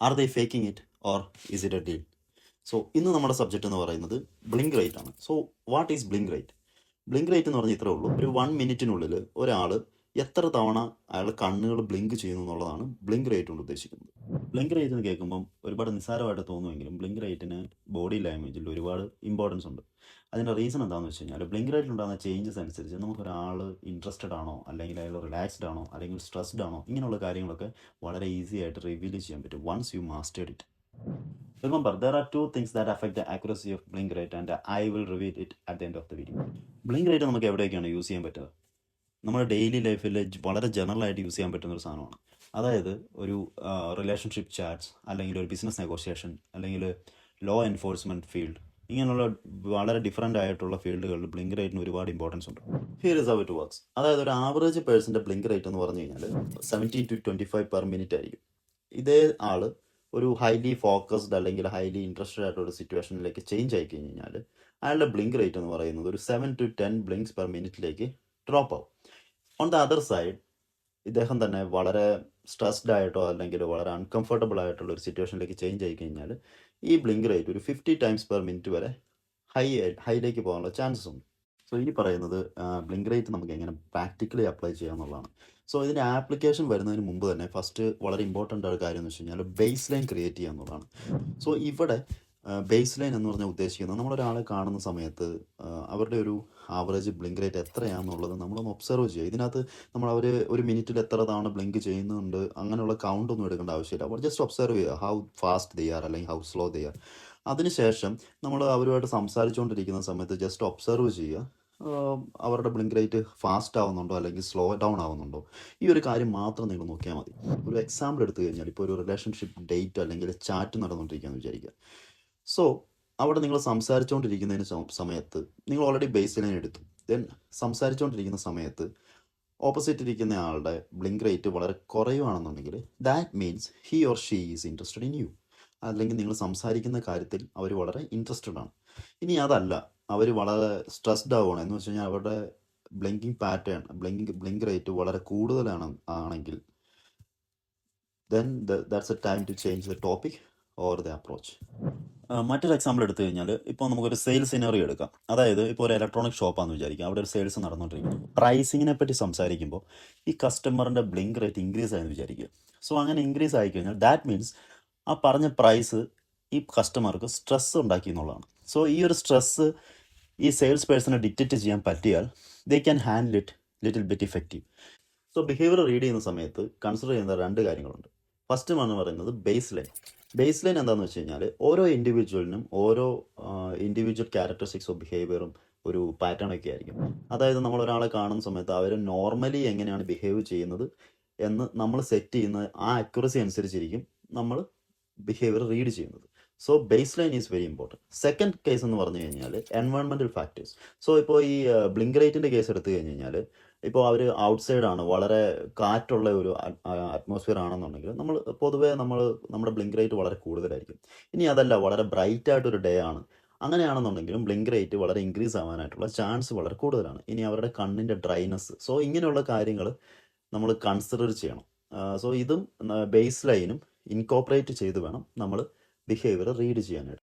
Are they faking it or is it a deal so ഇന്ന് നമ്മുടെ subject എന്ന് പറയുന്നത് ബ്ലിങ്ക് റേറ്റ് ആണ്. So what is blink rate blink rate എന്ന് പറഞ്ഞാൽ ഇത്രേ ഉള്ളൂ. ഒരു വൺ മിനിറ്റിനുള്ളിൽ ഒരാൾ എത്ര തവണ അയാൾ കണ്ണുകൾ ബ്ലിങ്ക് ചെയ്യുന്നു എന്നുള്ളതാണ് ബ്ലിങ്ക് റേറ്റ് കൊണ്ട് ഉദ്ദേശിക്കുന്നത്. ബ്ലിങ്ക് റേറ്റ് എന്ന് കേൾക്കുമ്പം ഒരുപാട് നിസ്സാരമായിട്ട് തോന്നുമെങ്കിലും ബ്ലിങ്ക് റേറ്റിന് ബോഡി ലാംഗ്വേജിൽ ഒരുപാട് ഇമ്പോർട്ടൻസ് ഉണ്ട്. അതിന്റെ റീസൺ എന്താണെന്ന് വെച്ച് കഴിഞ്ഞാൽ ബ്ലിങ്ക് റേറ്റിൽ ഉണ്ടാകുന്ന ചേഞ്ചസ് അനുസരിച്ച് നമുക്ക് ഒരാൾ ഇൻട്രസ്റ്റഡ് ആണോ അല്ലെങ്കിൽ അയാൾ റിലാക്സ്ഡ് ആണോ അല്ലെങ്കിൽ സ്ട്രെസ്ഡ് ആണോ ഇങ്ങനെയുള്ള കാര്യങ്ങളൊക്കെ വളരെ ഈസി ആയിട്ട് റിവീൽ ചെയ്യാൻ പറ്റും once you mastered it Remember, there are two things that affect the accuracy of blink rate, and I will reveal it at the end of the video. Blink rate നമുക്ക് എവിടെയൊക്കെയാണ് use ചെയ്യാൻ പറ്റുക? നമ്മുടെ daily ലൈഫിൽ വളരെ general ആയിട്ട് use ചെയ്യാൻ പറ്റുന്ന ഒരു സാധനമാണ്. അതായത് ഒരു റിലേഷൻഷിപ്പ് ചാറ്റ്സ് അല്ലെങ്കിൽ ഒരു ബിസിനസ് നെഗോഷിയേഷൻ അല്ലെങ്കിൽ ലോ എൻഫോഴ്സ്മെന്റ് ഫീൽഡ് ഇങ്ങനെയുള്ള വളരെ ഡിഫറെന്റ് ആയിട്ടുള്ള ഫീൽഡുകളിൽ ബ്ലിങ്ക് റേറ്റിന് ഒരുപാട് ഇമ്പോർട്ടൻസ് ഉണ്ട്. Here is our to works അതായത് ഒരു ആവറേജ് പേഴ്സന്റെ ബ്ലിങ്ക് റേറ്റ് എന്ന് പറഞ്ഞു കഴിഞ്ഞാൽ seventeen to twenty five per minute ആയിരിക്കും. ഇതേ ആൾ ഒരു ഹൈലി ഫോക്കസ്ഡ് അല്ലെങ്കിൽ ഹൈലി ഇൻട്രസ്റ്റഡ് ആയിട്ടുള്ള സിറ്റുവേഷനിലേക്ക് ചേഞ്ച് ആയി കഴിഞ്ഞ് കഴിഞ്ഞാൽ അയാളുടെ ബ്ലിങ്ക് റേറ്റ് എന്ന് പറയുന്നത് ഒരു seven to ten blinks per മിനിറ്റിലേക്ക് drop ആവും. ഓൺ ദ അതർ സൈഡ് ഇദ്ദേഹം തന്നെ വളരെ സ്ട്രെസ്ഡ് ആയിട്ടോ അല്ലെങ്കിൽ വളരെ അൺകംഫർട്ടബിൾ ആയിട്ടുള്ള ഒരു സിറ്റുവേഷനിലേക്ക് ചേഞ്ച് ആയി കഴിഞ്ഞാൽ ഈ ബ്ലിങ്ക് റേറ്റ് ഒരു ഫിഫ്റ്റി ടൈംസ് പെർ മിനിറ്റ് വരെ ഹൈ ഹൈയിലേക്ക് പോകാനുള്ള ചാൻസസ് ഉണ്ട്. സോ ഇനി പറയുന്നത് ബ്ലിങ്ക് റേറ്റ് നമുക്ക് എങ്ങനെ പ്രാക്ടിക്കലി അപ്ലൈ ചെയ്യാമെന്നുള്ളതാണ് സോ ഇതിന്റെ ആപ്ലിക്കേഷൻ വരുന്നതിന് മുമ്പ് തന്നെ ഫസ്റ്റ് വളരെ ഇമ്പോർട്ടന്റ് ആയ കാര്യം എന്ന് വെച്ച് കഴിഞ്ഞാൽ ബേസ് ലൈൻ ക്രിയേറ്റ് ചെയ്യുക എന്നുള്ളതാണ്. സോ ഇവിടെ ബേസ് ലൈൻ എന്ന് പറഞ്ഞാൽ ഉദ്ദേശിക്കുന്നത് നമ്മളൊരാളെ കാണുന്ന സമയത്ത് അവരുടെ ഒരു ആവറേജ് ബ്ലിങ്ക് റേറ്റ് എത്രയാണെന്നുള്ളത് നമ്മളൊന്ന് ഒബ്സർവ് ചെയ്യുക. ഇതിനകത്ത് നമ്മൾ അവർ ഒരു മിനിറ്റിൽ എത്ര തവണ ബ്ലിങ്ക് ചെയ്യുന്നുണ്ട് അങ്ങനെയുള്ള കൗണ്ട് ഒന്നും എടുക്കേണ്ട ആവശ്യമില്ല. അവർ ജസ്റ്റ് ഒബ്സർവ് ചെയ്യുക. ഹൗ ഫാസ്റ്റ് ദേ ആർ അല്ലെങ്കിൽ ഹൗ സ്ലോ ദേ ആർ അതിനുശേഷം നമ്മൾ അവരുമായിട്ട് സംസാരിച്ചുകൊണ്ടിരിക്കുന്ന സമയത്ത് ജസ്റ്റ് ഒബ്സർവ് ചെയ്യുക. അവരുടെ ബ്ലിങ്ക് റേറ്റ് ഫാസ്റ്റ് ആവുന്നുണ്ടോ അല്ലെങ്കിൽ സ്ലോ ഡൗൺ ആവുന്നുണ്ടോ? ഈ ഒരു കാര്യം മാത്രം നിങ്ങൾ നോക്കിയാൽ മതി. ഒരു എക്സാമ്പിൾ എടുത്തു കഴിഞ്ഞാൽ ഇപ്പോൾ ഒരു റിലേഷൻഷിപ്പ് ഡേറ്റ് അല്ലെങ്കിൽ ചാറ്റ് നടന്നുകൊണ്ടിരിക്കുകയെന്ന് വിചാരിക്കുക. സോ അവിടെ നിങ്ങൾ സംസാരിച്ചുകൊണ്ടിരിക്കുന്നതിന് സമയത്ത് നിങ്ങൾ ഓൾറെഡി ബേസ് ലൈൻ എടുത്തു. ദെൻ സംസാരിച്ചുകൊണ്ടിരിക്കുന്ന സമയത്ത് ഓപ്പോസിറ്റ് ഇരിക്കുന്ന ആളുടെ ബ്ലിങ്ക് റേറ്റ് വളരെ കുറയുവാണെന്നുണ്ടെങ്കിൽ that means he or she is interested in you അല്ലെങ്കിൽ നിങ്ങൾ സംസാരിക്കുന്ന കാര്യത്തിൽ അവർ വളരെ ഇൻട്രസ്റ്റഡ് ആണ്. ഇനി അതല്ല അവർ വളരെ സ്ട്രെസ്ഡ് ആവുകയാണ്. എന്ന് വെച്ച് കഴിഞ്ഞാൽ അവരുടെ blinking pattern blinking blink rate വളരെ കൂടുതലാണ് ആണെങ്കിൽ then that's a time to change the topic or the approach മറ്റൊരു എക്സാമ്പിൾ എടുത്തു കഴിഞ്ഞാൽ ഇപ്പോൾ നമുക്കൊരു സെയിൽസ് സിനറി എടുക്കാം. അതായത് ഇപ്പോൾ ഒരു ഇലക്ട്രോണിക് ഷോപ്പാണെന്ന് വിചാരിക്കാം. അവിടെ ഒരു സെയിൽസ് നടന്നുകൊണ്ടിരിക്കുന്നു. പ്രൈസിങ്ങിനെ പറ്റി സംസാരിക്കുമ്പോൾ ഈ കസ്റ്റമറിന്റെ ബ്ലിങ്ക് റേറ്റ് ഇൻക്രീസ് ആയെന്ന് വിചാരിക്കുക. സോ അങ്ങനെ ഇൻക്രീസ് ആയി കഴിഞ്ഞാൽ ദാറ്റ് മീൻസ് ആ പറഞ്ഞ പ്രൈസ് ഈ കസ്റ്റമർക്ക് സ്ട്രെസ് ഉണ്ടാക്കി എന്നുള്ളതാണ്. സോ ഈ ഒരു സ്ട്രെസ് ഈ സെയിൽസ് പേഴ്സണെ ഡിറ്റക്റ്റ് ചെയ്യാൻ പറ്റിയാൽ they can handle it little bit effective so behaviour read ചെയ്യുന്ന സമയത്ത് കൺസിഡർ ചെയ്യുന്ന രണ്ട് കാര്യങ്ങളുണ്ട്. ഫസ്റ്റ് എന്ന് പറയുന്നത് ബേസ് ലൈൻ ബേസ് ലൈൻ എന്താണെന്ന് വെച്ച് കഴിഞ്ഞാൽ ഓരോ ഇൻഡിവിജ്വലിനും ഓരോ ഇൻഡിവിജ്വൽ ക്യാരക്ടറിസ്റ്റിക്സോ ബിഹേവിയറും ഒരു പാറ്റേൺ ഒക്കെ ആയിരിക്കും. അതായത് നമ്മൾ ഒരാളെ കാണുന്ന സമയത്ത് അവർ നോർമലി എങ്ങനെയാണ് ബിഹേവ് ചെയ്യുന്നത് എന്ന് നമ്മൾ സെറ്റ് ചെയ്യുന്ന ആ അക്യുറസി അനുസരിച്ചിരിക്കും നമ്മൾ ബിഹേവിയർ റീഡ് ചെയ്യുന്നത്. So base line is very important second case എന്ന് പറഞ്ഞു കഴിഞ്ഞാൽ എൻവയോൺമെന്റൽ ഫാക്ടേഴ്സ് സോ ഇപ്പോൾ ഈ ബ്ലിങ്ക് റേറ്റിന്റെ കേസ് എടുത്തു കഴിഞ്ഞ് കഴിഞ്ഞാൽ ഇപ്പോൾ അവർ ഔട്ട്സൈഡ് ആണ് വളരെ കാറ്റുള്ള ഒരു അറ്റ്മോസ്ഫിയർ ആണെന്നുണ്ടെങ്കിൽ നമ്മൾ പൊതുവേ നമ്മൾ നമ്മുടെ ബ്ലിങ്ക് റേറ്റ് വളരെ കൂടുതലായിരിക്കും. ഇനി അതല്ല വളരെ ബ്രൈറ്റ് ആയിട്ടൊരു ഡേ ആണ്. അങ്ങനെയാണെന്നുണ്ടെങ്കിലും ബ്ലിങ്ക് റേറ്റ് വളരെ ഇൻക്രീസ് ആവാനായിട്ടുള്ള ചാൻസ് വളരെ കൂടുതലാണ്. ഇനി അവരുടെ കണ്ണിന്റെ ഡ്രൈനസ് സോ ഇങ്ങനെയുള്ള കാര്യങ്ങൾ നമ്മൾ കൺസിഡർ ചെയ്യണം. സോ ഇതും ബേസ് ലൈനും ഇൻകോപ്പറേറ്റ് ചെയ്ത് വേണം നമ്മൾ ബിഹേവിയർ റീഡ് ചെയ്യാനായിട്ട്.